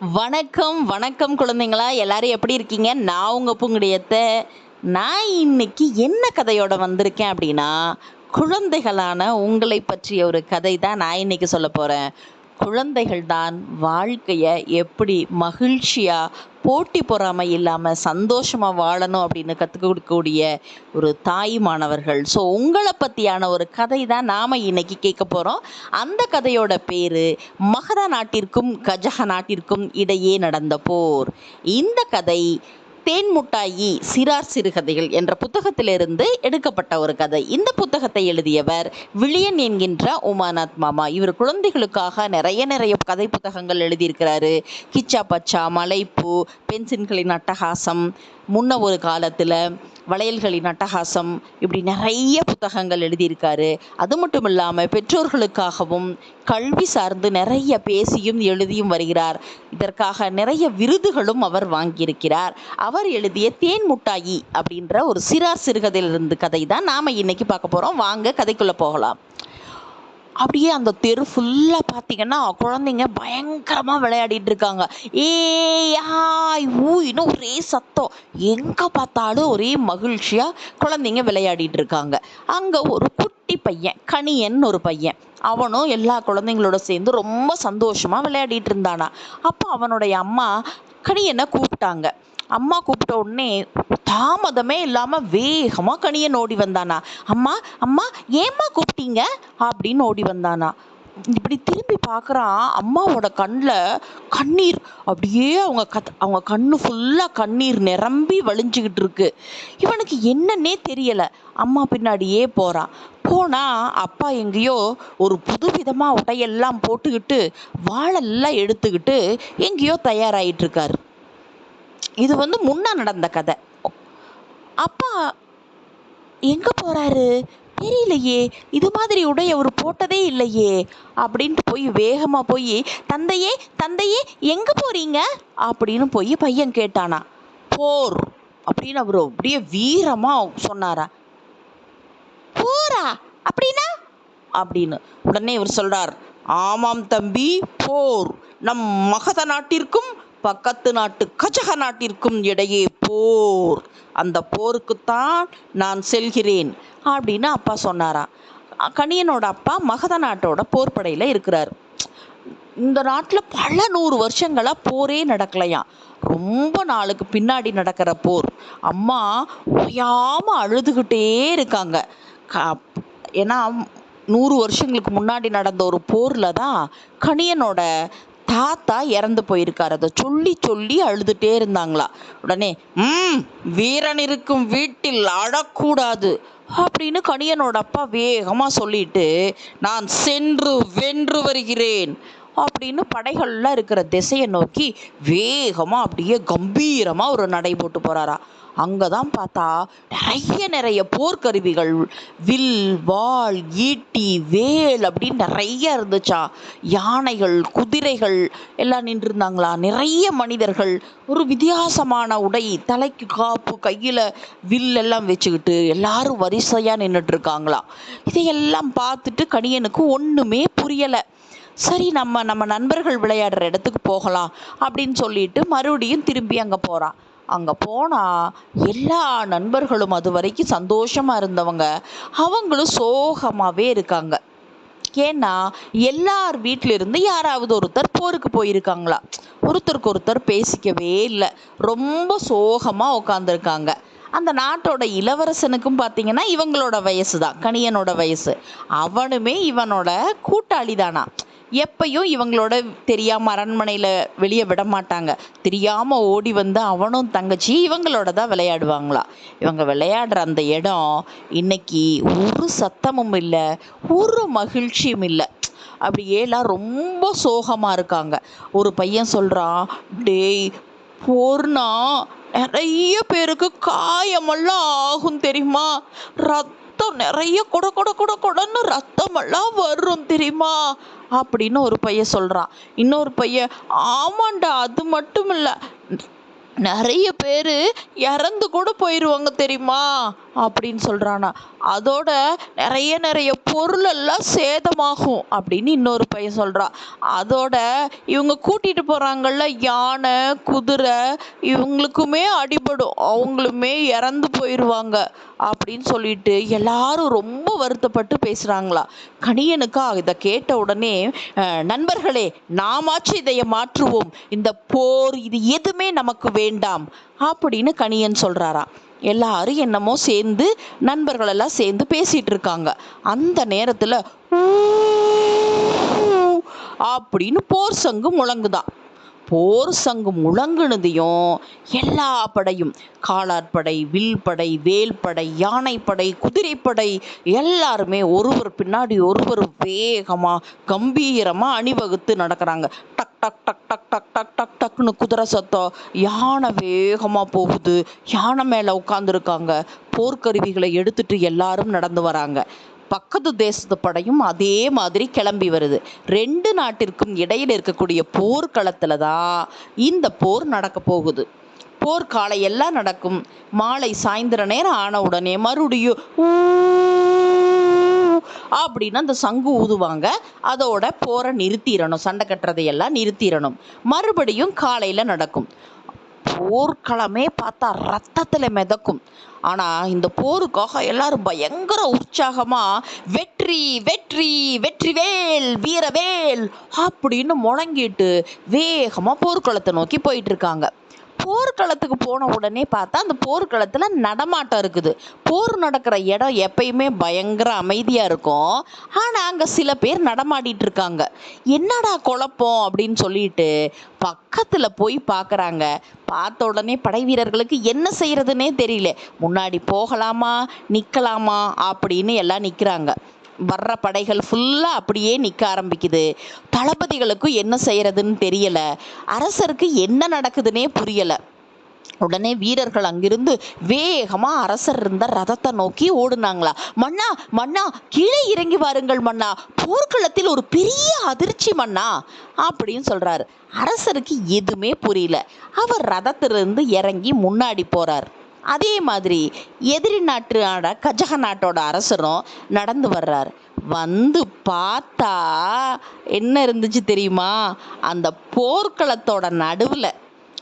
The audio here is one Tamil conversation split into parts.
வணக்கம் வணக்கம் குழந்தைங்களா. எல்லாரும் எப்படி இருக்கீங்க? நான் உங்கள் பூங்குடியத்தை. நான் இன்னைக்கு என்ன கதையோட வந்திருக்கேன் அப்படின்னா குழந்தைகளான உங்களை பற்றிய ஒரு கதை தான் நான் இன்னைக்கு சொல்ல போகிறேன் குழந்தைகள் தான் வாழ்க்கையை எப்படி மகிழ்ச்சியாக போட்டி பொறாமை இல்லாமல் சந்தோஷமாக வாழணும் அப்படின்னு கற்றுக் கொடுக்கக்கூடிய ஒரு தாய் மாணவர்கள். ஸோ உங்களை பற்றியான ஒரு கதை தான் நாம் இன்னைக்கு கேட்க போகிறோம் அந்த கதையோட பேர் மகத நாட்டிற்கும் கஜக நாட்டிற்கும் இடையே நடந்த போர். இந்த கதை தேன் முட்டாயி சிறார் சிறுகதைகள் என்ற புத்தகத்திலிருந்து எடுக்கப்பட்ட ஒரு கதை. இந்த புத்தகத்தை எழுதியவர் விழியன் என்கின்ற உமாநாத் மாமா. இவர் குழந்தைகளுக்காக நிறைய நிறைய கதை புத்தகங்கள் எழுதியிருக்கிறாரு. கிச்சா பச்சா மலைப்பூ பென்சின்களின் அட்டகாசம். முன்ன ஒரு காலத்தில் வளையல்களின் அட்டகாசம் இப்படி நிறைய புத்தகங்கள் எழுதியிருக்காரு. அது மட்டும் இல்லாமல் பெற்றோர்களுக்காகவும் கல்வி சார்ந்து நிறைய பேசியும் எழுதியும் வருகிறார். இதற்காக நிறைய விருதுகளும் அவர் வாங்கியிருக்கிறார். அவர் எழுதிய தேன் முட்டாயி அப்படின்ற ஒரு சிறார் சிறுகதையிலிருந்து கதை தான் நாம் இன்னைக்கு பார்க்க போகிறோம் வாங்க கதைக்குள்ளே போகலாம். அப்படியே அந்த தெரு ஃபுல்லாக பார்த்தீங்கன்னா குழந்தைங்க பயங்கரமாக விளையாடிட்டு இருக்காங்க ஏய் ஆய் ஊயின்னு ஒரே சத்தம். எங்கே பார்த்தாலும் ஒரே மகிழ்ச்சியாக குழந்தைங்க விளையாடிட்டு இருக்காங்க அங்கே ஒரு குட்டி பையன் கணியன் ஒரு பையன். அவனும் எல்லா குழந்தைங்களோட சேர்ந்து ரொம்ப சந்தோஷமாக விளையாடிட்டு இருந்தானா. அப்போ அவனுடைய அம்மா கணியனை கூப்பிட்டாங்க? அம்மா கூப்பிட்ட உடனே தாமதமே இல்லாமல் வேகமாக கணியன் ஓடி வந்தானா. அம்மா அம்மா ஏம்மா கூப்பிட்டீங்க? அப்படின்னு ஓடி வந்தானா. இப்படி திரும்பி பார்க்குறான் அம்மாவோட கண்ணில் கண்ணீர். அப்படியே அவங்க கத் அவங்க கண்ணு ஃபுல்லாக கண்ணீர் நிரம்பி வழிஞ்சுக்கிட்டு இருக்கு. இவனுக்கு என்னன்னே தெரியலை. அம்மா பின்னாடியே போகிறான் போனால் அப்பா எங்கேயோ ஒரு புதுவிதமாக உடையெல்லாம் போட்டுக்கிட்டு வாழெல்லாம் எடுத்துக்கிட்டு எங்கேயோ தயாராகிட்டு இருக்காரு. இது வந்து முன்னே நடந்த கதை. அப்பா எங்கே போகிறாரு தெரியலையே இது மாதிரி உடை அவர் போட்டதே இல்லையே அப்படின்ட்டு போய் வேகமாக போய் தந்தையே தந்தையே எங்கே போறீங்க? அப்படின்னு போய் பையன் கேட்டானா. போர் அப்படின்னு அவர் அப்படியே வீரமாக சொன்னாரா. போரா? அப்படின்னா? அப்படின்னு. உடனே இவர் சொல்றார் ஆமாம் தம்பி போர். நம் மகத நாட்டிற்கும் பக்கத்து நாட்டு கஜக நாட்டிற்கும் இடையே போர். அந்த போருக்குத்தான் நான் செல்கிறேன் அப்படின்னு அப்பா சொன்னாராம் கணியனோட அப்பா மகத நாட்டோட போர்ப்படையில் இருக்கிறார். இந்த நாட்டில் பல நூறு வருஷங்களாக போரே நடக்கலையாம் ரொம்ப நாளுக்கு பின்னாடி நடக்கிற போர். அம்மா ஓயாமல் அழுதுகிட்டே இருக்காங்க. க ஏன்னா நூறு வருஷங்களுக்கு முன்னாடி நடந்த ஒரு போரில் தான் கணியனோட தாத்தா இறந்து போயிருக்காரு. அதை சொல்லி சொல்லி அழுதுகிட்டே இருந்தாங்களா. உடனே ம் வீரன் இருக்கும் வீட்டில் அழக்கூடாது அப்படின்னு கணியனோட அப்பா வேகமாக சொல்லிட்டு நான் சென்று வென்று வருகிறேன். அப்படின்னு படைகள்லாம் இருக்கிற திசையை நோக்கி வேகமாக அப்படியே கம்பீரமாக ஒரு நடை போட்டு போகிறாரா அங்கே தான் பார்த்தா நிறைய நிறைய போர்க்கருவிகள் வில் வாள் ஈட்டி வேல் அப்படின்னு நிறைய இருந்துச்சா. யானைகள் குதிரைகள் எல்லாம் நின்றுருந்தாங்களா. நிறைய மனிதர்கள் ஒரு வித்தியாசமான உடை தலைக்கு காப்பு கையில் வில் எல்லாம் வச்சுக்கிட்டு எல்லாரும் வரிசையாக நின்றுட்டு இருக்காங்களா. இதையெல்லாம் பார்த்துட்டு கணியனுக்கு ஒன்றுமே புரியலை. சரி நம்ம நம்ம நண்பர்கள் விளையாடுற இடத்துக்கு போகலாம் அப்படின்னு சொல்லிட்டு மறுபடியும் திரும்பி அங்கே போகிறான் அங்கே போனால் எல்லா நண்பர்களும் அது வரைக்கும் சந்தோஷமாக இருந்தவங்க. அவங்களும் சோகமாகவே இருக்காங்க. ஏன்னா எல்லார் வீட்டிலிருந்து யாராவது ஒருத்தர் போருக்கு போயிருக்காங்களா? ஒருத்தருக்கு ஒருத்தர் பேசிக்கவே இல்லை. ரொம்ப சோகமாக உட்காந்துருக்காங்க அந்த நாட்டோட இளவரசனுக்கும் பார்த்தீங்கன்னா இவங்களோட வயசு தான் கணியனோட வயசு. அவனுமே இவனோட கூட்டாளி தானா எப்பையும் இவங்களோட தெரியாமல் அரண்மனையில் வெளியே விட மாட்டாங்க. தெரியாமல் ஓடி வந்து அவனும் தங்கச்சி இவங்களோட தான் விளையாடுவாங்களா. இவங்க விளையாடுற அந்த இடம் இன்னைக்கு ஒரு சத்தமும் இல்லை ஒரு மகிழ்ச்சியும் இல்லை. அப்படியே எல்லாம் ரொம்ப சோகமாக இருக்காங்க. ஒரு பையன் சொல்கிறான் டேய் போர்னா நிறைய பேருக்கு காயமெல்லாம் ஆகும் தெரியுமா? ரத்தம் நிறைய கொட கொட கொட கொடன்னு ரத்தமெல்லாம் வரும் தெரியுமா? அப்படின்னு ஒரு பையன் சொல்கிறான் இன்னொரு பையன் ஆமாண்டா அது மட்டும் இல்லை நிறைய பேர் இறந்து கூட போயிடுவாங்க தெரியுமா? அப்படின்னு சொல்கிறானா அதோட நிறைய நிறைய பொருளெல்லாம் சேதமாகும் அப்படின்னு இன்னொரு பையன் சொல்கிறான் அதோட இவங்க கூட்டிகிட்டு போகிறாங்கல்ல யானை குதிரை இவங்களுக்குமே அடிபடும். அவங்களுமே இறந்து போயிடுவாங்க அப்படின்னு சொல்லிட்டு எல்லாரும் ரொம்ப வருத்தப்பட்டு பேசுகிறாங்களா கணியனுக்கா இதை கேட்ட உடனே நண்பர்களே நாமாச்சும் இதைய மாற்றுவோம். இந்த போர் இது எதுவுமே நமக்கு வேண்டாம் அப்படின்னு கணியன் சொல்கிறாராம் எல்லாரும் என்னமோ சேர்ந்து நண்பர்களெல்லாம் சேர்ந்து பேசிட்டு இருக்காங்க அந்த நேரத்தில் அப்படின்னு போர் சங்கு முழங்குதான் போர் சங்கு முழங்குனதையும் எல்லா படையும் காலாட்படை வில்படை வேல்படை யானைப்படை குதிரைப்படை எல்லாருமே ஒருவர் பின்னாடி ஒருவர் வேகமாக கம்பீரமாக அணிவகுத்து நடக்கிறாங்க டக் டக் டக் டக் டக் டக் டக் டக்னு குதிரை சத்தம். யானை வேகமாக போகுது. யானை மேலே உட்காந்துருக்காங்க போர்க்கருவிகளை எடுத்துட்டு எல்லாரும் நடந்து வராங்க. பக்கத்து தேசத்து படையும் அதே மாதிரி கிளம்பி வருது. ரெண்டு நாட்டிற்கும் இடையில் இருக்கக்கூடிய போர்க்களத்தில் தான் இந்த போர் நடக்க போகுது. போர் காலையெல்லாம் நடக்கும். மாலை சாயந்தர நேரம் ஆன உடனே மறுபடியும் ஊ அப்படின்னு அந்த சங்கு ஊதுவாங்க. அதோட போரை நிறுத்திடணும் சண்டை கட்டுறதையெல்லாம் நிறுத்திடணும் மறுபடியும் காலையில் நடக்கும். போர்க்களமே பார்த்தா ரத்தத்தில் மிதக்கும். ஆனால் இந்த போருக்காக எல்லாரும் பயங்கர உற்சாகமாக வெற்றி வெற்றி வெற்றிவேல் வீரவேல் அப்படின்னு முழங்கிட்டு வேகமாக போர்க்களத்தை நோக்கி போயிட்டு இருக்காங்க. போர்க்களத்துக்கு போன உடனே பார்த்தா அந்த போர்க்களத்தில் நடமாட்டம் இருக்குது. போர் நடக்கிற இடம் எப்பயுமே பயங்கர அமைதியாக இருக்கும். ஆனால் அங்கே சில பேர் நடமாடிட்டு இருக்காங்க. என்னடா குழப்பம் அப்படின்னு சொல்லிட்டு பக்கத்தில் போய் பார்க்குறாங்க பார்த்த உடனே படை வீரர்களுக்கு என்ன செய்கிறதுனே தெரியல. முன்னாடி போகலாமா நிற்கலாமா அப்படின்னு எல்லாம் நிற்கிறாங்க வர்ற படைகள் ஃபுல்லாக அப்படியே நிற்க ஆரம்பிக்குது. தளபதிகளுக்கும் என்ன செய்கிறதுன்னு தெரியலை. அரசருக்கு என்ன நடக்குதுன்னே புரியலை. உடனே வீரர்கள் அங்கிருந்து வேகமாக அரசர் இருந்த ரதத்தை நோக்கி ஓடுனாங்களா. மன்னா மன்னா கீழே இறங்கி வாருங்கள் மன்னா. போர்க்களத்தில் ஒரு பெரிய அதிர்ச்சி மன்னா அப்படின்னு சொல்கிறாரு அரசருக்கு எதுவுமே புரியல. அவர் ரதத்திலிருந்து இறங்கி முன்னாடி போகிறார் அதே மாதிரி எதிரி நாட்டோட கஜக நாட்டோட அரசரும் நடந்து வர்றார். வந்து பார்த்தா என்ன இருந்துச்சு தெரியுமா? அந்த போர்க்களத்தோட நடுவில்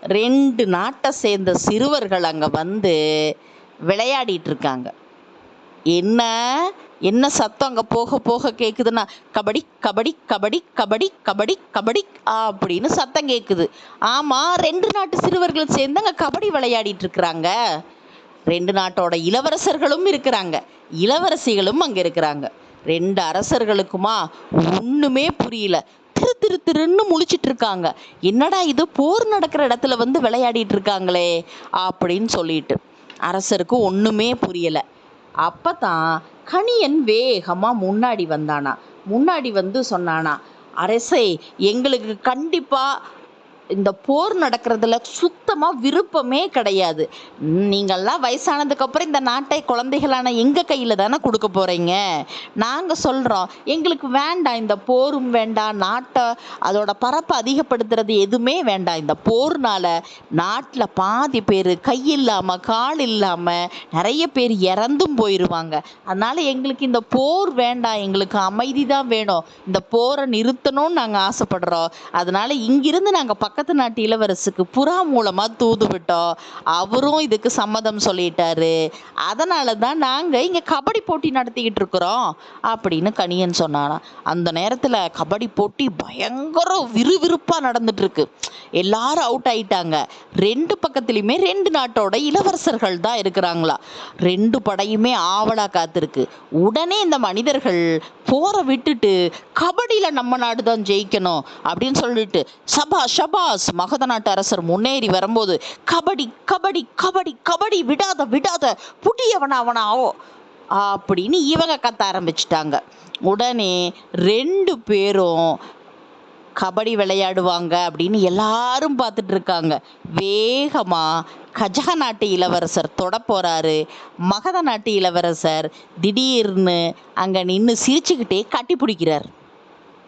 ரெண்டு நாட்டை சேர்ந்த சிறுவர்கள் அங்கே வந்து விளையாடிட்டு இருக்காங்க. என்ன? என்ன சத்தம் அங்கே போக போக கேட்குதுன்னா கபடி கபடி கபடி கபடி கபடி கபடி அப்படின்னு சத்தம் கேட்குது ஆமாம் ரெண்டு நாட்டு சிறுவர்கள் சேர்ந்து அங்கே கபடி விளையாடிட்டு இருக்கிறாங்க. ரெண்டு நாட்டோட இளவரசர்களும் இருக்கிறாங்க. இளவரசிகளும் அங்கே இருக்கிறாங்க. ரெண்டு அரசர்களுக்குமா ஒன்றுமே புரியல. திரு திரு திருன்னு முழிச்சிட்டு இருக்காங்க. என்னடா இது? போர் நடக்கிற இடத்துல வந்து விளையாடிட்டு இருக்காங்களே அப்படின்னு சொல்லிட்டு. அரசருக்கு ஒன்றுமே புரியலை. அப்போ தான் கணியன் வேகமாக முன்னாடி வந்தானா. முன்னாடி வந்து சொன்னானா அரசே எங்களுக்கு கண்டிப்பாக இந்த போர் நடக்கிறதுல சுத்தமாக விருப்பமே கிடையாது. நீங்கள்லாம் வயசானதுக்கப்புறம் இந்த நாட்டை குழந்தைகளான எங்கள் கையில் தானே கொடுக்க போகிறீங்க நாங்கள் சொல்கிறோம் எங்களுக்கு வேண்டாம் இந்த போரும் வேண்டாம் நாட்டை அதோட பரப்பை அதிகப்படுத்துறது எதுவுமே வேண்டாம். இந்த போர்னால நாட்டில் பாதி பேர் கை இல்லாமல் கால் இல்லாமல் நிறைய பேர் இறந்தும் போயிடுவாங்க அதனால் எங்களுக்கு இந்த போர் வேண்டாம் எங்களுக்கு அமைதி தான் வேணும். இந்த போரை நிறுத்தணும்னு நாங்கள் ஆசைப்படுறோம். அதனால் இங்கிருந்து நாங்கள் பக்கத்து நாட்டு இளவரசுக்கு புறா மூலமாக தூது விட்டோம் அவரும் இதுக்கு சம்மதம் சொல்லிட்டாரு. அதனால தான் நாங்கள் இங்கே கபடி போட்டி நடத்திக்கிட்டு இருக்கிறோம் அப்படின்னு கணியன் சொன்னானா. அந்த நேரத்தில் கபடி போட்டி பயங்கர விறுவிறுப்பாக நடந்துட்டு இருக்கு எல்லாரும் அவுட் ஆயிட்டாங்க. ரெண்டு பக்கத்துலையுமே ரெண்டு நாட்டோட இளவரசர்கள் தான் இருக்கிறாங்களா. ரெண்டு படையுமே ஆவலா காத்திருக்கு. உடனே இந்த மனிதர்கள் போரை விட்டுட்டு கபடியில் நம்ம நாடு தான் ஜெயிக்கணும் அப்படின்னு சொல்லிட்டு சபா சபா ஷபாஸ் மகத நாட்டு அரசர் முன்னேறி வரும்போது கபடி கபடி கபடி கபடி விடாத விடாத புட்டியவன அப்படின்னு இவங்க கத்த ஆரம்பிச்சிட்டாங்க. உடனே ரெண்டு பேரும் கபடி விளையாடுவாங்க அப்படின்னு எல்லாரும் பார்த்துட்டு இருக்காங்க வேகமாக கஜக நாட்டு இளவரசர் தொட போகிறாரு மகத நாட்டு இளவரசர் திடீர்னு அங்கே நின்று சிரிச்சுக்கிட்டே கட்டி பிடிக்கிறார்.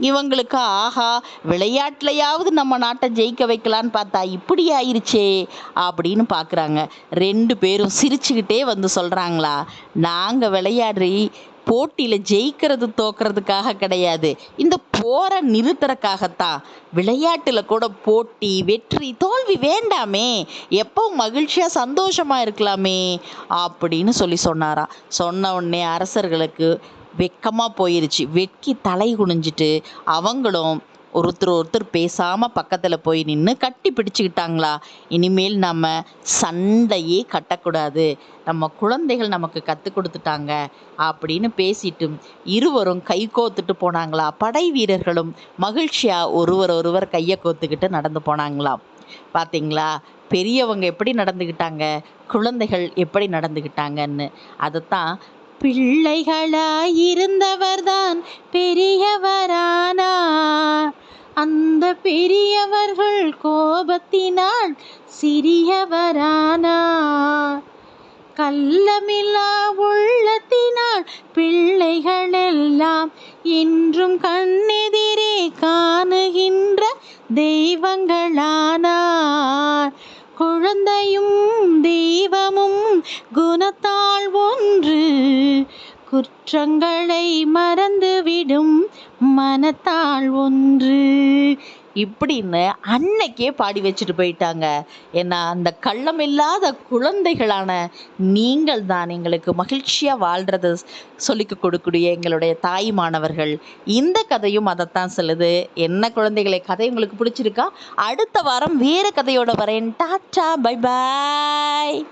இவங்களுக்கு ஆஹா விளையாட்டுலையாவது நம்ம நாட்டை ஜெயிக்க வைக்கலான்னு பார்த்தா இப்படி ஆயிருச்சே அப்படின்னு பார்க்குறாங்க. ரெண்டு பேரும் சிரிச்சுக்கிட்டே வந்து சொல்கிறாங்களா நாங்கள் விளையாடி போட்டியில் ஜெயிக்கிறது தோக்கிறதுக்காக கிடையாது. இந்த போரை நிறுத்துறக்காகத்தான் விளையாட்டில் கூட போட்டி வெற்றி தோல்வி வேண்டாமே. எப்போ மகிழ்ச்சியாக சந்தோஷமாக இருக்கலாமே அப்படின்னு சொல்லி சொன்னாராம் சொன்ன உடனே அரசர்களுக்கு வெக்கமாக போயிருச்சு. வெட்கி தலை குனிஞ்சிட்டு அவங்களும் ஒருத்தர் ஒருத்தர் பேசாமல் பக்கத்தில் போய் நின்று கட்டி பிடிச்சிக்கிட்டாங்களா? இனிமேல் நம்ம சண்டையே கட்டக்கூடாது. நம்ம குழந்தைகள் நமக்கு கற்றுக் கொடுத்துட்டாங்க அப்படின்னு பேசிட்டு இருவரும் கை கோத்துட்டு போனாங்களா? படை வீரர்களும் மகிழ்ச்சியாக ஒருவர் ஒருவர் கையை கோத்துக்கிட்டு நடந்து போனாங்களாம். பார்த்தீங்களா பெரியவங்க எப்படி நடந்துக்கிட்டாங்க குழந்தைகள் எப்படி நடந்துக்கிட்டாங்கன்னு அதைத்தான் பிள்ளைகளாயிருந்தவர்தான் பெரியவரானார் அந்த பெரியவர்கள் கோபத்தினால் சிறியவரானார் கள்ளமில்லா உள்ள குற்றங்களை மறந்துவிடும் மனத்தால் ஒன்று. இப்படின்னு அன்னைக்கே பாடி வச்சுட்டு போயிட்டாங்க. ஏன்னா அந்த கள்ளம் இல்லாத குழந்தைகளான நீங்கள் தான் எங்களுக்கு மகிழ்ச்சியாக வாழ்கிறத சொல்லிக் கொடுக்கக்கூடிய எங்களுடைய தாய்மானவர்கள். இந்த கதையும் அதைத்தான் சொல்லுது. என்ன குழந்தைகளை கதை உங்களுக்கு பிடிச்சிருக்கா? அடுத்த வாரம் வேறு கதையோட வரேன். Tata bye bye